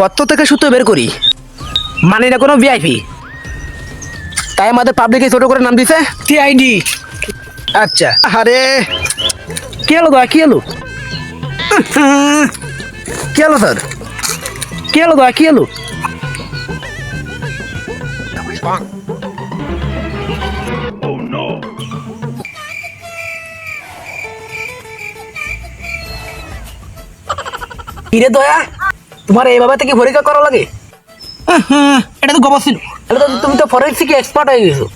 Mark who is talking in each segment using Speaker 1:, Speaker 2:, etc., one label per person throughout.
Speaker 1: গর্ত থেকে সুতো বের করি। মানে না কোনো ভিআইপি তাই আমাদের পাবলিকে ছোট করে নাম দিছে টিআইডি আচ্ছা। আরে। কি হলো দয়া কি হলো? কি হলো স্যার? কি হলো দয়া কি হলো? কিরে দয়া? তোমার এইভাবে থেকে পরীক্ষা করা লাগে? এটা তো গোবর ছিল। এটা তো তুমি তো ফরেন্সিক এক্সপার্ট হয়ে গেছো।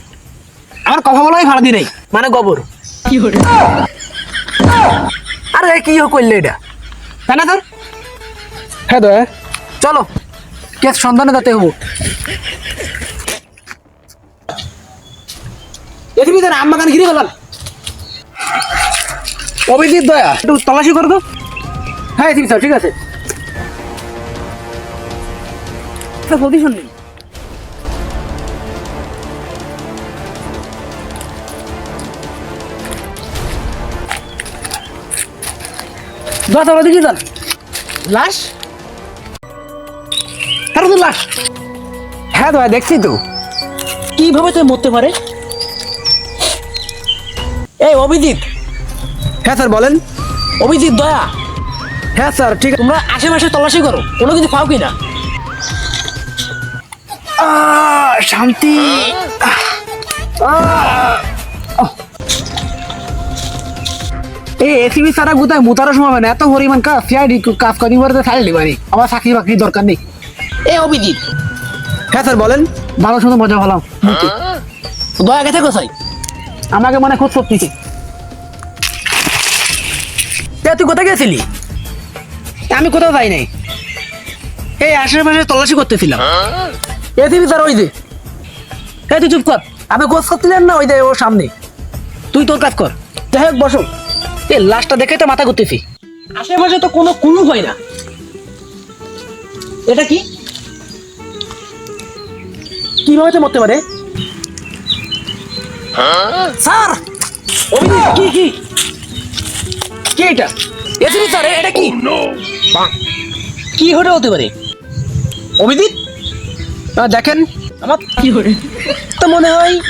Speaker 1: আমার কথা বলাই ভাড়া দিই নাই। মানে গোবর। আরে কি করলে এটা? তাই না তোর? হ্যাঁ দয়া। চলো কেস সন্ধানে যাতে হব। এখানে তোর আম বাগান ঘিরে গেলাম। অভিজিৎ দয়া। একটু তলাশি করব হ্যাঁ ঠিক আছে ঠিক আছে। পজিশন নেই দশ টাকা যান। লাশ? তার তো লাশ। হ্যাঁ দয়া দেখছি তো। কীভাবে তুই মরতে পারে? এই অভিজিৎ। হ্যাঁ স্যার বলেন। অভিজিৎ দয়া। হ্যাঁ স্যার ঠিক তোমরা আশেপাশে তল্লাশি করো। কোনো কিছু পাও কিনা? শান্তি। এই এসিবি সারা কোথায় মুতারও সময় না এত পরিমাণ কাজ সিআইডি কাজ কদিন পরে তো ছাড়লি মানে আমার চাকরি বাকরি দরকার নেই। এ অভিজিৎ। হ্যাঁ স্যার বলেন। ভালো শুনে মজা ভালো। দয়া গেছে কোথায় আমাকে মনে খুব সত্যি তুই কোথায় গেছিলি? আমি কোথাও যাই নাই। এই আশেপাশে তল্লাশি করতেছিলাম। এসিবি স্যার ওই যে। এই তুই চুপ কর। আমি কোচ করছিলেন না ওই যে ওর সামনে। তুই তোর কাজ কর। যাই হোক বসো। এই লাশটা দেখে তো মাথা করতেছি আশেপাশে তো কোনো কুলু হয় না। এটা কি? কীভাবে তো মরতে পারে? স্যার! কি কি? কি এটা? এসিবি স্যার এটা কি? কি হতে হতে পারে? অভিজিৎ? দেখেন। আমার কি করে? তো মনে হয়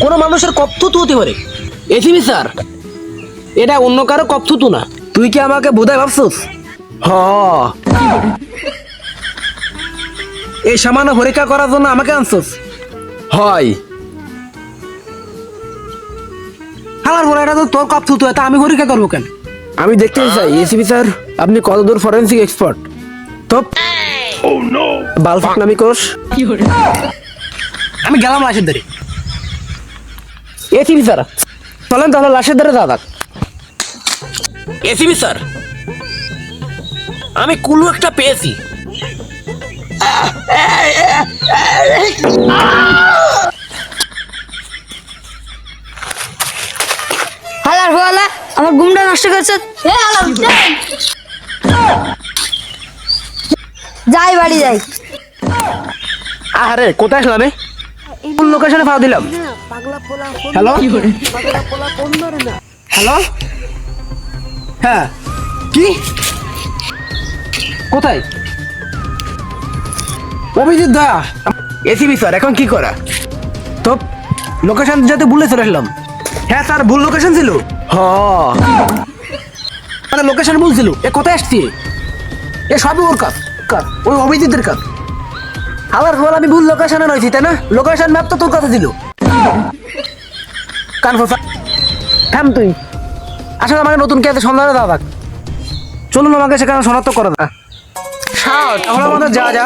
Speaker 1: কোনো মানুষের কপথুতু হতে পারে। এসিবি স্যার এটা অন্য কারও কপথুতু না। তুই কি আমাকে বোধহয় ভাবছিস? হ। এই সামান্য পরীক্ষা করার জন্য আমাকে আনছিস? হয়। আমার বলে এটা তো তোর কপথুতু এটা আমি পরীক্ষা করব কেন? আমি দেখতে চাই এসিবি স্যার আপনি কতদূর ফরেন্সিক এক্সপার্ট তো বালফাক নামি কোষ। আমি গেলাম লাশের ধারে। এসিবি স্যার চলেন তাহলে লাশের ধারে দাদা। এসিবি স্যার আমি কুলু একটা পেয়েছি।
Speaker 2: হালার হালা আমার ঘুমটা নষ্ট করছে। যাই বাড়ি যাই।
Speaker 1: আরে কোথায় আসলাম কোন লোকেশনে পাওয়া দিলাম? হ্যালো হ্যালো হ্যাঁ। কি? কোথায়? অভিজিৎ দা। এসিবি স্যার এখন কি করা? তো লোকেশন যাতে ভুলে চলে আসলাম। হ্যাঁ স্যার ভুল লোকেশন ছিল। হ। মানে লোকেশন ভুল ছিল। এ কোথায় আসছি? এ সবই ওর কাজ। কাজ ওই অভিজিতের কাজ আবার বল আমি ভুল লোকেশনে নইছি তাই না? লোকেশন ম্যাপ তো তোর কাছে দিল কান ফসা থাম তুই। আসলে আমাকে নতুন কে সন্ধানে দাদা। চলুন আমাকে সেখানে শনাক্ত করে শাও তাহলে আমাদের যা যা।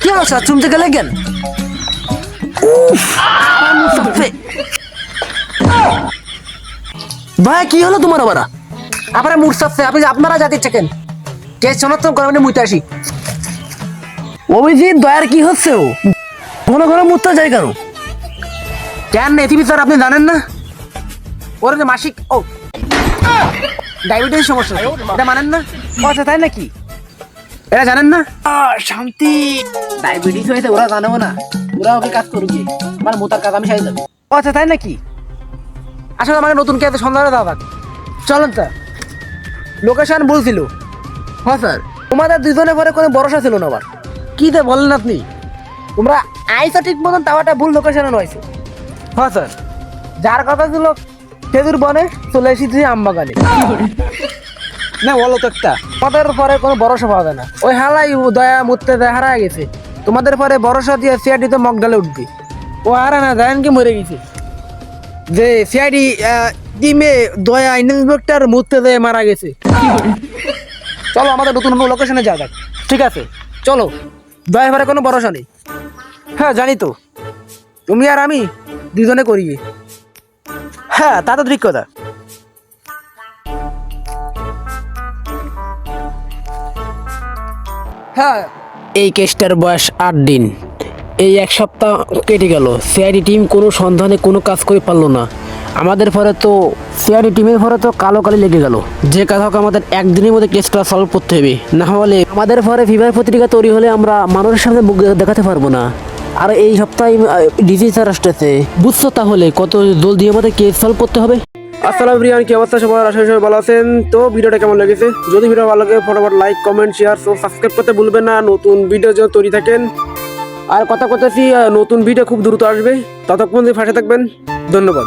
Speaker 1: কি হলো চুমতে গেলে কেন। ভাই কি হলো তোমার আবার? আপনারা মুখ চাপছে আপনি আপনারা জাতি চেকেন কে শনাক্ত করেন মুইতে আসি? অভিজিৎ দয়ার কি হচ্ছে ও? ঘন ঘন মুততে যায় কেন কেন এথিবি স্যার আপনি জানেন না? ওর যে মাসিক ও। ডায়াবেটিস সমস্যা এটা মানেন না? আচ্ছা তাই নাকি? এটা জানেন না? শান্তি। ডায়াবেটিস হয়েছে ওরা জানেও না। ওরা ওকে কাজ করবে আমার মোতার কাজ আমি সাই যাবে। আচ্ছা তাই নাকি? আসলে আমাকে নতুন কে সন্ধানে দাদা চলেন তা। লোকেশন বলছিল হ্যাঁ স্যার। তোমাদের দুজনে পরে কোনো ভরসা ছিল না আবার কি যে বলেন আপনি? তোমরা আইসা ঠিক মতন তাওয়াটা ভুল লোকেশনে নয়ছে হ্যাঁ স্যার। যার কথা ছিল খেজুর বনে চলে এসেছি আম বাগানে না বলো তো একটা। তোমাদের পরে কোনো ভরসা পাওয়া যায় না। ওই হালাই দয়া মুততে দেয় হারা গেছে তোমাদের পরে ভরসা দিয়ে সিআইডি তো মগডালে উঠবে। ও হারা না জানেন কি মরে গেছে? যে সিআইডি টিমে দয়া ইন্সপেক্টর মুততে দেয় মারা গেছে। চলো আমাদের নতুন কোনো লোকেশনে যাওয়া যাক। ঠিক আছে? চলো। পরে কোনো ভরসা নেই। হ্যাঁ জানি তো। তুমি আর আমি দুজনে করি হ্যাঁ তা তো ঠিক কথা। হ্যাঁ এই কেসটার বয়স আট দিন। এই এক সপ্তাহ কেটে গেল। সিআইডি টিম কোনো সন্ধানে কোনো কাজ করে পারল না। আমাদের পরে তো সিআইডি টিমের পরে তো কালো কালি লেগে গেল। যে কাজ হোক আমাদের একদিনের মধ্যে কেসটা সলভ করতে হবে। না হলে আমাদের পরে ফিভার পত্রিকা তৈরি হলে আমরা মানুষের সামনে মুখ দেখাতে পারব না। আর এই সপ্তাহে ডিজিজ স্যার আসতেছে। বুঝছ তাহলে কত জলদি আমাদের কেস সলভ করতে হবে? আসসালামু রিয়ান কি অবস্থা? সবার আশা সবাই ভালো আছেন। তো ভিডিওটা কেমন লেগেছে? যদি ভিডিও ভালো লাগে ফটোফট লাইক কমেন্ট শেয়ার সব সাবস্ক্রাইব করতে ভুলবেন না। নতুন ভিডিও যেন তৈরি থাকেন। আর কথা আহ, নতুন ভিডিও খুব দ্রুত আসবে। ততক্ষণ ফাঁসে থাকবেন ধন্যবাদ।